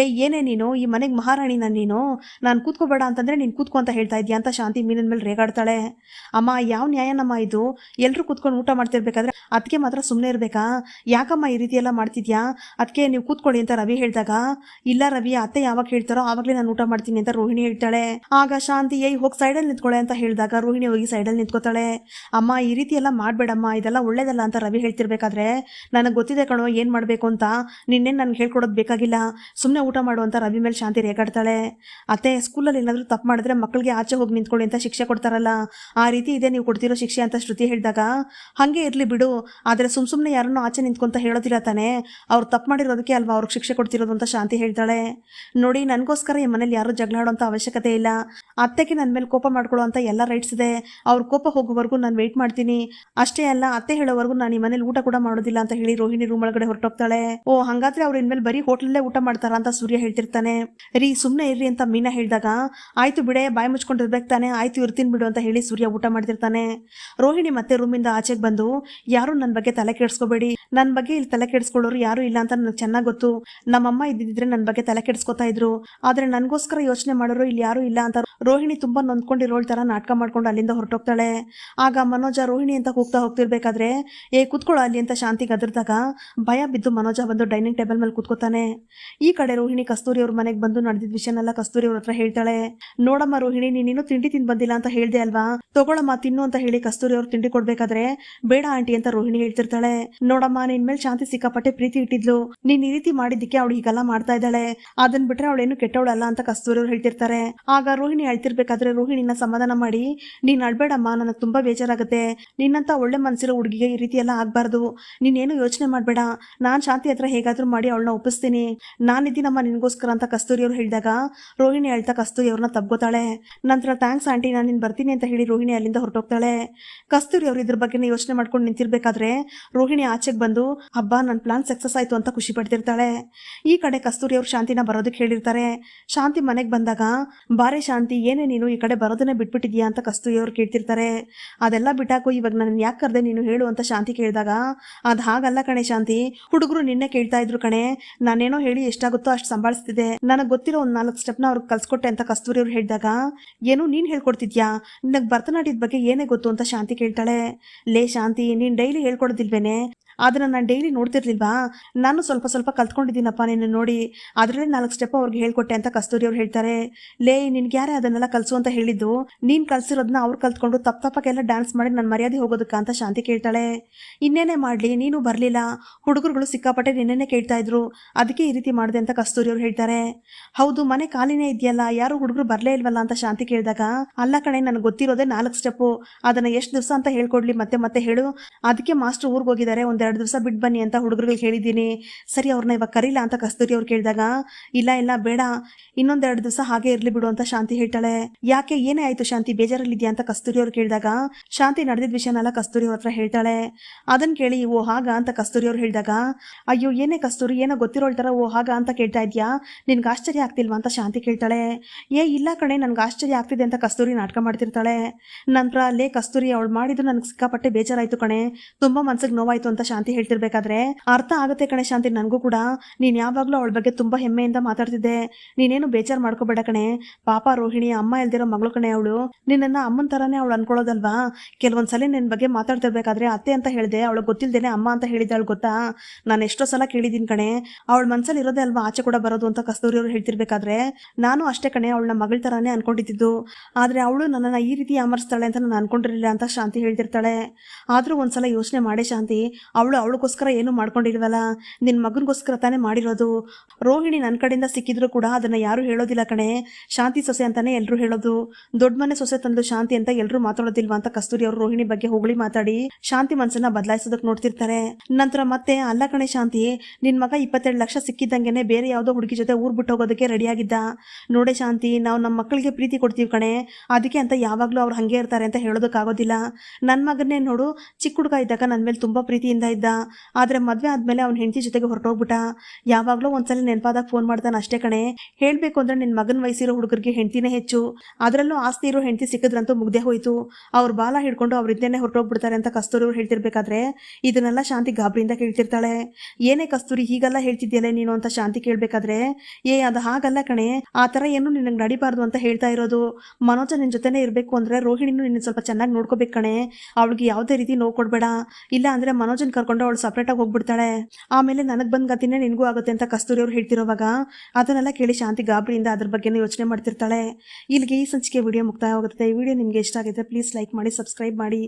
ಏ ಏನೇ ನೀನು, ಈ ಮನೆಗೆ ಮಹಾರಾಣಿನ ನೀನು, ನಾನು ಕೂತ್ಕೋಬೇಡ ಅಂತಂದ್ರೆ ನೀನು ಕೂತ್ಕೊ ಅಂತ ಹೇಳ್ತಾ ಇದ್ದೀಯ ಅಂತ ಶಾಂತಿ ಮೀನಿನ ಮೇಲೆ ರೇಗಾಡ್ತಾಳೆ. ಅಮ್ಮ, ಯಾವ ನ್ಯಾಯನಮ್ಮ ಇದು? ಎಲ್ಲರೂ ಕೂತ್ಕೊಂಡು ಊಟ ಮಾಡ್ತಿರ್ಬೇಕಾದ್ರೆ ಅದಕ್ಕೆ ಮಾತ್ರ ಸುಮ್ಮನೆ ಇರಬೇಕಾ? ಯಾಕಮ್ಮ ಈ ರೀತಿ ಎಲ್ಲ ಮಾಡ್ತಿದ್ಯಾ? ಅದಕ್ಕೆ ನೀವು ಕೂತ್ಕೊಳ್ಳಿ ಅಂತ ರವಿ ಹೇಳಿದಾಗ, ಇಲ್ಲ ರವಿ, ಅತ್ತೆ ಯಾವಾಗ ಹೇಳ್ತಾರೋ ಆವಾಗಲೇ ನಾನು ಊಟ ಮಾಡ್ತೀನಿ ಅಂತ ರೋಹಿಣಿ ಹೇಳ್ತಾಳೆ. ಆಗ ಶಾಂತಿ, ಏಯ್, ಹೋಗಿ ಸೈಡಲ್ಲಿ ನಿಂತ್ಕೊಳ್ಳೆ ಅಂತ ಹೇಳಿದಾಗ ರೋಹಿಣಿ ಹೋಗಿ ಸೈಡಲ್ಲಿ ನಿಂತ್ಕೋತಾಳೆ. ಅಮ್ಮ, ಈ ರೀತಿ ಎಲ್ಲ ಮಾಡಬೇಡಮ್ಮ, ಇದೆಲ್ಲ ಒಳ್ಳೇದಲ್ಲ ಅಂತ ರವಿ ಹೇಳ್ತಿರ್ಬೇಕಾದ್ರೆ, ನನಗೆ ಗೊತ್ತಿದೆ ಕಣೋ, ಏನು ಮಾಡಬೇಕು ಅಂತ. ನಿನ್ನೆ ನನಗೆ ಹೇಳ್ಕೊಡೋದು ಬೇಕಾಗಿಲ್ಲ. ಸುಮ್ಮನೆ ಊಟ ಮಾಡು ಅಂತ ರವಿ ಮೇಲೆ ಶಾಂತಿ ರೇಗಾಡ್ತಾಳೆ. ಅತ್ತೆ, ಸ್ಕೂಲಲ್ಲಿ ಏನಾದರೂ ತಪ್ಪು ಮಾಡಿದ್ರೆ ಮಕ್ಕಳಿಗೆ ಆಚೆ ಹೋಗಿ ನಿಂತ್ಕೊಳ್ಳಿ ಅಂತ ಶಿಕ್ಷೆ ಕೊಡ್ತಾರಲ್ಲ, ಆ ರೀತಿ ಇದೆ ನೀವು ಕೊಡ್ತಿರೋ ಶಿಕ್ಷೆ ಅಂತ ಶ್ರುತಿ ಹೇಳಿದಾಗ, ಹಾಗೆ ಇರಲಿ ಬಿಡು. ಆದರೆ ಸುಮ್ಮ ಸುಮ್ಮನೆ ಯಾರನ್ನೂ ಆಚೆ ನಿಂತ್ಕೊಂತ ಹೇಳೋದಿಲ್ಲ. ತಾನೇ? ಅವ್ರು ತಪ್ಪು ಮಾಡಿರೋದಕ್ಕೆ ಅಲ್ವಾ ಅವ್ರಿಗೆ ಶಿಕ್ಷೆ ಕೊಡ್ತಿರೋದು ಅಂತ ಶಾಂತಿ ಹೇಳ್ತಾಳೆ. ನೋಡಿ, ನನಗೋಸ್ಕರ ಈ ಮನೇಲಿ ಯಾರು ಜಗಳ ಆಡೋಂಥ ಅವಶ್ಯಕತೆ ಇಲ್ಲ. ಅತ್ತೆಗೆ ನನ್ನ ಮೇಲೆ ಕೋಪ ಮಾಡ್ಕೊಳ್ಳೋ ಅಂತ ಎಲ್ಲ ರೈಟ್ಸ್ ಇದೆ. ಅವ್ರ ಕೋಪ ಹೋಗೋವರೆಗೂ ನಾನು ವೆಯ್ಟ್ ಮಾಡ್ತೀನಿ. ಅಷ್ಟೇ ಅಲ್ಲ, ಅತ್ತೆ ಹೇಳೋವರೆಗೂ ನಾನು ಈ ಮನೇಲಿ ಊಟ ಕೂಡ ಮಾಡೋದಿಲ್ಲ ಅಂತ ಹೇಳಿ ರೋಹಿಣಿ ರೂಮ್ ಒಳಗಡೆ ಹೊರಟೋಗ್ತಾಳೆ. ಓ, ಹಂಗಾದ್ರೆ ಅವ್ರು ಇನ್ಮೇಲೆ ಬರೀ ಹೋಟ್ಲಲ್ಲೇ ಊಟ ಮಾಡ್ತಾರ ಅಂತ ಸೂರ್ಯ ಹೇಳ್ತಿರ್ತಾನೆ. ರೀ ಸುಮ್ಮನೆ ಇರ್ರಿ ಅಂತ ಮೀನಾ ಹೇಳಿದಾಗ, ಆಯ್ತು ಬಿಡೆ, ಬಾಯಿ ಮುಚ್ಕೊಂಡಿರ್ಬೇಕು ತಾನೆ, ಆಯ್ತು ಇರ್ತೀನಿ ಬಿಡು ಅಂತ ಹೇಳಿ ಸೂರ್ಯ ಊಟ ಮಾಡ್ತಿರ್ತಾನೆ. ರೋಹಿಣಿ ಮತ್ತೆ ರೂಮಿಂದ ಆಚೆಗೆ ಬಂದು, ಯಾರು ನನ್ನ ಬಗ್ಗೆ ತಲೆ ಕೆಡಿಸ್ಕೋಬೇಡಿ. ನನ್ನ ಬಗ್ಗೆ ಇಲ್ಲಿ ತಲೆ ತಲೆ ಕೆಡಿಸ್ಕೊಳ್ಳೋರು ಯಾರು ಇಲ್ಲ ಅಂತ ನನಗೆ ಚೆನ್ನಾಗಿ ಗೊತ್ತು. ನಮ್ಮಮ್ಮ ಇದ್ದಿದ್ರೆ ನನ್ನ ಬಗ್ಗೆ ತಲೆ ಕೆಡಿಸ್ಕೊತಾ ಇದ್ರು. ಆದ್ರೆ ನನಗೋಸ್ಕರ ಯೋಚನೆ ಮಾಡೋರು ಇಲ್ಲಿ ಯಾರು ಇಲ್ಲ ಅಂತ ರೋಹಿಣಿ ತುಂಬಾ ನೊಂದ್ಕೊಂಡಿರೋಳ್ ತರ ನಾಟಕ ಮಾಡ್ಕೊಂಡು ಅಲ್ಲಿಂದ ಹೊರಟೋಗ್ತಾಳೆ. ಆಗ ಮನೋಜ ರೋಹಿಣಿ ಅಂತ ಹೋಗ್ತಾ ಹೋಗ್ತಿರ್ಬೇಕಾದ್ರೆ, ಏ ಕೂತ್ಕೊಳ್ಳೋ ಅಲ್ಲಿ ಅಂತ ಶಾಂತಿ ಗದರ್ದಾಗ. ಭಯ ಬಿದ್ದು ಮನೋಜ ಬಂದು ಡೈನಿಂಗ್ ಟೇಬಲ್ ಮೇಲೆ ಕೂತ್ಕೋತಾನೆ. ಈ ಕಡೆ ರೋಹಿಣಿ ಕಸ್ತೂರಿ ಅವ್ರ ಮನೆಗೆ ಬಂದು ನಡೆದಿದ್ದ ವಿಷಯನೆಲ್ಲ ಕಸ್ತೂರಿ ಅವ್ರ ಹತ್ರ ಹೇಳ್ತಾಳೆ. ನೋಡಮ್ಮ ರೋಹಿಣಿ ನೀನೇನು ತಿಂಡಿ ತಿಂದು ಬಂದಿಲ್ಲ ಅಂತ ಹೇಳ್ದೆ ಅಲ್ವಾ? ತಗೊಳಮ್ಮ, ತಿನ್ನು ಅಂತ ಹೇಳಿ ಕಸ್ತೂರಿ ಅವ್ರು ತಿಂಡಿ ಕೊಡ್ಬೇಕಾದ್ರೆ ಬೇಡ ಆಂಟಿ ಅಂತ ರೋಹಿಣಿ ಹೇಳ್ತಿರ್ತಾಳೆ. ನೋಡಮ್ಮ, ನಿನ್ ಮೇಲೆ ಶಾಂತಿ ಸಿಕ್ಕಾಪಟ್ಟೆ ಪ್ರೀತಿ ಇಟ್ಟಿದ್ಲು. ನೀನ್ ಈ ರೀತಿ ಮಾಡಿದ್ದಕ್ಕೆ ಅವಳು ಹೀಗೆಲ್ಲ ಮಾಡ್ತಾ ಇದ್ದಾಳೆ. ಅದನ್ ಬಿಟ್ರೆ ಅವಳೇನು ಕೆಟ್ಟವಳಲ್ಲ ಅಂತ ಕಸ್ತೂರಿ ಅವ್ರು ಹೇಳ್ತಿರ್ತಾರೆ. ಆಗ ರೋಹಿಣಿ ಹೇಳ್ತಿರ್ಬೇಕಾದ್ರೆ ರೋಹಿಣಿನ ಸಮಾಧಾನ ಮಾಡಿ, ನೀನ್ ಅಳ್ಬೇಡಮ್ಮ, ನನಗೆ ತುಂಬಾ ಬೇಜಾರಾಗುತ್ತೆ. ನಿನ್ನಂತ ಒಳ್ಳೆ ಮನ್ಸಿರೋ ಹುಡುಗಿಗೆ ಈ ರೀತಿ ಎಲ್ಲ ಆಗ್ಬಾರ್ದು. ನೀನೇನು ಯೋಚನೆ ಮಾಡ್ಬೇಡ. ನಾನ್ ಶಾಂತಿ ಹತ್ರ ಹೇಗಾದ್ರೂ ಮಾಡಿ ಅವಳನ್ನ ಒಪ್ಪಿಸ್ತೀನಿ. ನಾನಿದ್ದೀನಮ್ಮ ನಿನ್ಗೋಸ್ಕರ ಅಂತ ಕಸ್ತೂರಿ ಅವ್ರು ಹೇಳಿದಾಗ ರೋಹಿಣಿ ಹೇಳ್ತಾ ಕಸ್ತೂರಿ ಅವ್ರನ್ನ ನಂತರ, ಥ್ಯಾಂಕ್ಸ್ ಆಂಟಿ, ನಾನು ನಿನ್ ಬರ್ತೀನಿ ಅಂತ ಹೇಳಿ ರೋಹಿಣಿ ಅಲ್ಲಿಂದ ಹೊರಟೋಗ್ತಾಳೆ. ಕಸ್ತೂರಿ ಅವ್ರು ಇದ್ರ ಬಗ್ಗೆ ಯೋಚನೆ ಮಾಡ್ಕೊಂಡು ನಿಂತಿರ್ಬೇಕಾದ್ರೆ ರೋಹಿಣಿ ಆಚೆಗೆ ಬಂದು ಹಬ್ಬ ನನ್ನ ಪ್ಲಾನ್ ಸಕ್ಸಸ್ ಆಯ್ತು ಅಂತ ಖುಷಿ ಪಡ್ತಿರ್ತಾಳೆ. ಈ ಕಡೆ ಕಸ್ತೂರಿ ಅವರು ಶಾಂತಿನ ಬರೋದಕ್ಕೆ ಹೇಳಿರ್ತಾರೆ. ಶಾಂತಿ ಮನೆಗೆ ಬಂದಾಗ, ಬಾರೆ ಶಾಂತಿ, ಏನೇ ನೀನು ಈ ಕಡೆ ಬರೋದನ್ನೇ ಬಿಟ್ಬಿಟ್ಟಿದ್ಯಾ? ಅಂತ ಕಸ್ತೂರಿ ಅವರು ಕೇಳ್ತಿರ್ತಾರೆ. ಅದೆಲ್ಲ ಬಿಟ್ಟಾಕು ಇವಾಗ ನನ್ನ ಯಾಕೆ ಕರೆದೆ ನೀನು ಹೇಳು ಅಂತ ಶಾಂತಿ ಕೇಳಿದಾಗ, ಅದು ಹಾಗಲ್ಲ ಕಣೆ ಶಾಂತಿ. ಹುಡುಗರು ನಿನ್ನೆ ಕೇಳ್ತಾ ಇದ್ರು ಕಣೆ. ನಾನೇನೋ ಹೇಳಿ ಎಷ್ಟಾಗುತ್ತೋ ಅಷ್ಟು ಸಂಭಾಳಿಸ್ತಿದೆ ನನಗೆ ಗೊತ್ತಿರೋ ಒಂದು ನಾಲ್ಕು ಸ್ಟೆಪ್ನ ಅವ್ರಿಗೆ ಕಲ್ಸ್ಕೊಟ್ಟೆ ಅಂತ ಕಸ್ತೂರಿ ಅವ್ರು ಹೇಳಿದಾಗ, ಏನು ನೀನು ಹೇಳ್ಕೊಡ್ತಿದ್ಯಾ? ನಿನಗೆ ಭರತನಾಟ್ಯದ ಬಗ್ಗೆ ಏನೇ ಗೊತ್ತು? ಅಂತ ಶಾಂತಿ ಕೇಳ್ತಾಳೆ. ಲೇ ಶಾಂತಿ, ನೀನು ಡೈಲಿ ಹೇಳ್ಕೊಡೋದಿಲ್ವೇನೆ? ಅದನ್ನ ನಾನು ಡೈಲಿ ನೋಡ್ತಿರ್ಲಿಲ್ವಾ? ನಾನು ಸ್ವಲ್ಪ ಸ್ವಲ್ಪ ಕಲ್ತ್ಕೊಂಡಿದ್ದೀನಪ್ಪ ನಿನ್ನ ನೋಡಿ. ಅದರಲ್ಲಿ ನಾಲ್ಕು ಸ್ಟೆಪ್ ಅವ್ರಿಗೆ ಹೇಳ್ಕೊಟ್ಟೆ ಅಂತ ಕಸ್ತೂರಿ ಅವ್ರು ಹೇಳ್ತಾರೆ. ಲೇ, ನಿನ್ಗೆ ಯಾರೇ ಅದನ್ನೆಲ್ಲ ಕಲಿಸು ಅಂತ ಹೇಳಿದ್ದು? ನೀನು ಕಲ್ಸಿರೋದನ್ನ ಅವ್ರು ಕಲ್ತ್ಕೊಂಡು ತಪ್ಪ ತಪ್ಪಕ್ಕೆಲ್ಲ ಡ್ಯಾನ್ಸ್ ಮಾಡಿ ನನ್ನ ಮರ್ಯಾದೆ ಹೋಗೋದಕ್ಕ ಅಂತ ಶಾಂತಿ ಕೇಳ್ತಾಳೆ. ಇನ್ನೇನೇ ಮಾಡಲಿ, ನೀನು ಬರಲಿಲ್ಲ. ಹುಡುಗರುಗಳು ಸಿಕ್ಕಾಪಟ್ಟೆ ನಿನ್ನೆನೇ ಕೇಳ್ತಾ ಇದ್ರು. ಅದಕ್ಕೆ ಈ ರೀತಿ ಮಾಡಿದೆ ಅಂತ ಕಸ್ತೂರಿ ಅವ್ರು ಹೇಳ್ತಾರೆ. ಹೌದು, ಮನೆ ಖಾಲಿನೇ ಇದೆಯಲ್ಲ, ಯಾರು ಹುಡುಗರು ಬರಲೇ ಇಲ್ವಲ್ಲ ಅಂತ ಶಾಂತಿ ಕೇಳಿದಾಗ. ಅಲ್ಲ ಕಣೆ, ನನಗೆ ಗೊತ್ತಿರೋದೇ ನಾಲ್ಕು ಸ್ಟೆಪ್ಪು ಅದನ್ನ ಎಷ್ಟು ದಿವಸ ಅಂತ ಹೇಳ್ಕೊಡ್ಲಿ, ಮತ್ತೆ ಮತ್ತೆ ಹೇಳು. ಅದಕ್ಕೆ ಮಾಸ್ಟರ್ ಊರಿಗೆ ಹೋಗಿದ್ದಾರೆ, ಒಂದೆರಡು ದಿವಸ ಬಿಟ್ಟು ಬನ್ನಿ ಅಂತ ಹುಡುಗರಿಗೆ ಹೇಳಿದ್ದೀನಿ. ಸರಿ, ಅವ್ರನ್ನ ಇವಾಗ ಕರೀಲ ಅಂತ ಕಸ್ತೂರಿ ಅವ್ರು ಕೇಳಿದಾಗ, ಇಲ್ಲ ಇಲ್ಲ, ಬೇಡ. ಇನ್ನೊಂದೆರಡು ದಿವಸ ಹಾಗೆ ಇರ್ಲಿ ಬಿಡು ಅಂತ ಶಾಂತಿ ಹೇಳ್ತಾಳೆ. ಯಾಕೆ, ಏನೇ ಆಯ್ತು ಶಾಂತಿ? ಬೇಜಾರಲ್ಲಿದ್ಯಾ ಅಂತ ಕಸ್ತೂರಿ ಅವ್ರು ಕೇಳಿದಾಗ, ಶಾಂತಿ ನಡೆದಿದ್ದ ವಿಷಯನೆಲ್ಲ ಕಸ್ತೂರಿ ಅವ್ರ ಹೇಳ್ತಾಳೆ. ಅದನ್ ಕೇಳಿ, ಓ, ಹಾಗ ಅಂತ ಕಸ್ತೂರಿ ಅವ್ರು ಹೇಳಿದಾಗ, ಅಯ್ಯೋ, ಏನೇ ಕಸ್ತೂರಿ, ಏನೋ ಗೊತ್ತಿರೋಳ್ ಥರ ಓ, ಹಾಗ ಅಂತ ಕೇಳ್ತಾ ಇದ್ಯಾ? ನಿನ್ಗೆ ಆಶ್ಚರ್ಯ ಆಗ್ತಿಲ್ವಾ ಅಂತ ಶಾಂತಿ ಕೇಳ್ತಾಳೆ. ಏ, ಇಲ್ಲ ಕಣೆ, ನನ್ಗೆ ಆಶ್ಚರ್ಯ ಆಗ್ತಿದೆ ಅಂತ ಕಸ್ತೂರಿ ನಾಟಕ ಮಾಡ್ತಿರ್ತಾಳೆ. ನಂತರ ಅಲ್ಲೇ ಕಸ್ತೂರಿ, ಅವಳು ಮಾಡಿದ್ದು ನನಗೆ ಸಿಕ್ಕಾಪಟ್ಟೆ ಬೇಜಾರಾಯ್ತು ಕಣೆ. ತುಂಬಾ ಮನ್ಸಿಗೆ ನೋವಾಯಿತು ಅಂತ ಶಾಂತಿ ಹೇಳ್ತಿರ್ಬೇಕಾದ್ರೆ ಅರ್ಥ ಆಗುತ್ತೆ ಕಣೆ ಶಾಂತಿ ನನಗೂ ಕೂಡ. ನೀನ್ ಯಾವಾಗ್ಲೂ ಅವಳ ಬಗ್ಗೆ ತುಂಬಾ ಹೆಮ್ಮೆಯಿಂದ ಮಾತಾಡ್ತಿದ್ದೆ. ನೀನೇನು ಬೇಜಾರು ಮಾಡ್ಕೋಬೇಡ ಕಣೆ. ಪಾಪ ರೋಹಿಣಿ, ಅಮ್ಮ ಇಲ್ದಿರೋ ಮಗಳು ಕಣೆ ಅವಳು. ನಿನ್ನ ಅಮ್ಮನ ತರಾನೇ ಅವಳು ಅನ್ಕೊಳ್ಳೋದಲ್ವಾ? ಕೆಲವೊಂದ್ಸಲ ನಿನ್ ಬಗ್ಗೆ ಮಾತಾಡ್ತಿರ್ಬೇಕಾದ್ರೆ ಅತ್ತೆ ಅಂತ ಹೇಳ್ದೆ ಅವಳು ಗೊತ್ತಿಲ್ದೇನೆ ಅಮ್ಮ ಅಂತ ಹೇಳಿದ್ದಾಳು ಗೊತ್ತಾ? ನಾನು ಎಷ್ಟೋ ಸಲ ಕೇಳಿದ್ದೀನಿ ಕಣೆ. ಅವಳ ಮನ್ಸಲ್ಲಿ ಇರೋದೇ ಅಲ್ವಾ ಆಚೆ ಕೂಡ ಬರೋದು ಅಂತ ಕಸ್ತೂರಿ ಅವರು ಹೇಳ್ತಿರ್ಬೇಕಾದ್ರೆ? ನಾನು ಅಷ್ಟೇ ಕಣೆ ಅವಳನ್ನ ಮಗಳ ತರಾನೇ ಅನ್ಕೊಂಡಿದ್ದು. ಆದ್ರೆ ಅವಳು ನನ್ನನ್ನ ಈ ರೀತಿ ಅಮರ್ಸ್ತಾಳೆ ಅಂತ ನಾನು ಅನ್ಕೊಂಡಿರಲಿಲ್ಲ ಅಂತ ಶಾಂತಿ ಹೇಳ್ತಿರ್ತಾಳೆ. ಆದ್ರೂ ಒಂದ್ಸಲ ಯೋಚನೆ ಮಾಡೇ ಶಾಂತಿ. ಅವಳು ಅವಳಿಗೋಸ್ಕರ ಏನು ಮಾಡ್ಕೊಂಡಿಲ್ವಲ್ಲ? ನಿನ್ನ ಮಗನಿಗೋಸ್ಕರ ತಾನೇ ಮಾಡಿರೋದು. ರೋಹಿಣಿ ನನ್ನ ಕಡೆಯಿಂದ ಸಿಕ್ಕಿದ್ರು ಕೂಡ ಅದನ್ನ ಯಾರು ಹೇಳೋದಿಲ್ಲ ಕಣೆ. ಶಾಂತಿ ಸೊಸೆ ಅಂತಾನೆ ಎಲ್ಲರೂ ಹೇಳೋದು. ದೊಡ್ಡ ಮನೆ ಸೊಸೆ ತಂದು ಶಾಂತಿ ಅಂತ ಎಲ್ಲರೂ ಮಾತಾಡೋದಿಲ್ವಾ ಅಂತ ಕಸ್ತೂರಿ ಅವರು ರೋಹಿಣಿ ಬಗ್ಗೆ ಹೊಗಳಿ ಮಾತಾಡಿ. ಶಾಂತಿ ಮನ್ಸನ್ನ ಬದಲಾಯಿಸೋದಕ್ಕೆ ನೋಡ್ತಿರ್ತಾರೆ. ನಂತರ ಮತ್ತೆ, ಅಲ್ಲ ಕಣೆ ಶಾಂತಿ ನಿನ್ನ ಮಗ ಇಪ್ಪತ್ತೆರಡು ಲಕ್ಷ ಸಿಕ್ಕಿದ್ದಂಗೆನೆ ಬೇರೆ ಯಾವುದೋ ಹುಡುಗಿ ಜೊತೆ ಊರ್ ಬಿಟ್ಟು ಹೋಗೋದಕ್ಕೆ ರೆಡಿಯಾಗಿದ್ದ ನೋಡೆ ಶಾಂತಿ, ನಾವು ನಮ್ಮ ಮಕ್ಕಳಿಗೆ ಪ್ರೀತಿ ಕೊಡ್ತೀವಿ ಕಣೆ. ಅದಕ್ಕೆ ಅಂತ ಯಾವಾಗ್ಲೂ ಅವ್ರು ಹಂಗೆ ಇರ್ತಾರೆ ಅಂತ ಹೇಳೋದಕ್ಕಾಗೋದಿಲ್ಲ. ನನ್ನ ಮಗನೇ ನೋಡು, ಚಿಕ್ಕ ಹುಡುಗ ಇದ್ದಾಗ ನನ್ನ ಮೇಲೆ ತುಂಬಾ ಪ್ರೀತಿಯಿಂದ ಇದ್ದ. ಆದ್ರೆ ಮದ್ವೆ ಆದ್ಮೇಲೆ ಅವ್ನ ಹೆಂಡತಿ ಜೊತೆಗೆ ಹೊರಟೋಗ್ಬಿಟ್ಟ. ಯಾವಾಗ್ಲೂ ಒಂದ್ಸಲ ನೆನಪಾದಾಗ ಫೋನ್ ಮಾಡ್ತಾನೆ ಅಷ್ಟೇ ಕಣೆ. ಹೇಳ್ಬೇಕು ಅಂದ್ರೆ ನಿನ್ ಮಗನ್ ವಯಸ್ಸಿರೋ ಹುಡುಗರಿಗೆ ಹೆಂಡತಿನೇ ಹೆಚ್ಚು. ಅದರಲ್ಲೂ ಆಸ್ತಿ ಇರೋ ಹೆಂಡತಿ ಸಿಕ್ಕಿದ್ರಂತೂ ಮುಗ್ದೆ ಹೋಯ್ತು. ಅವ್ರ ಬಾಲ ಹಿಡ್ಕೊಂಡು ಅವ್ರಿದ್ದೇನೆ ಹೊರಟೋಗ್ಬಿಡ್ತಾರೆ ಅಂತ ಕಸ್ತೂರಿ ಅವ್ರು ಹೇಳ್ತಿರ್ಬೇಕಾದ್ರೆ ಇದನ್ನೆಲ್ಲ ಶಾಂತಿ ಗಾಬರಿಯಿಂದ ಕೇಳ್ತಿರ್ತಾಳೆ. ಏನೇ ಕಸ್ತೂರಿ, ಹೀಗೆಲ್ಲ ಹೇಳ್ತಿದ್ಯಲ್ಲ ನೀನು ಅಂತ ಶಾಂತಿ ಕೇಳ್ಬೇಕಾದ್ರೆ? ಏ, ಅದು ಹಾಗಲ್ಲ ಕಣೆ. ಆ ತರ ಏನು ನಿನಗೆ ನಡಿಬಾರ್ದು ಅಂತ ಹೇಳ್ತಾ ಇರೋದು. ಮನೋಜ ನಿನ್ನ ಜೊತೆನೇ ಇರಬೇಕು ಅಂದ್ರೆ ರೋಹಿಣಿನೂ ನಿನ್ನ ಸ್ವಲ್ಪ ಚೆನ್ನಾಗಿ ನೋಡ್ಕೋಬೇಕು ಕಣೆ. ಅವಳಿಗೆ ಯಾವುದೇ ರೀತಿ ನೋವು ಕೊಡ್ಬೇಡ. ಇಲ್ಲ ಅಂದ್ರೆ ಮನೋಜನ್ ಕರ್ಕೊಂಡು ಅವಳು ಸಪ್ರೇಟಾಗಿ ಹೋಗ್ಬಿಡ್ತಾಳೆ. ಆಮೇಲೆ ನನಗೆ ಬಂದ್ ಗತಿನೇ ನಿನಗೂ ಆಗುತ್ತೆ ಅಂತ ಕಸ್ತೂರಿ ಅವ್ರು ಹೇಳ್ತಿರೋವಾಗ ಅದನ್ನೆಲ್ಲ ಕೇಳಿ ಶಾಂತಿ ಗಾಬರಿಯಿಂದ ಅದ್ರ ಬಗ್ಗೆನೇ ಯೋಚನೆ ಮಾಡ್ತಿರ್ತಾಳೆ. ಇಲ್ಲಿಗೆ ಈ ಸಂಚಿಕೆ ವಿಡಿಯೋ ಮುಕ್ತಾಯವಾಗುತ್ತೆ ಈ ವಿಡಿಯೋ ನಿಮಗೆ ಇಷ್ಟ ಆಗಿದೆ ಪ್ಲೀಸ್ ಲೈಕ್ ಮಾಡಿ ಸಬ್ಸ್ಕ್ರೈಬ್ ಮಾಡಿ.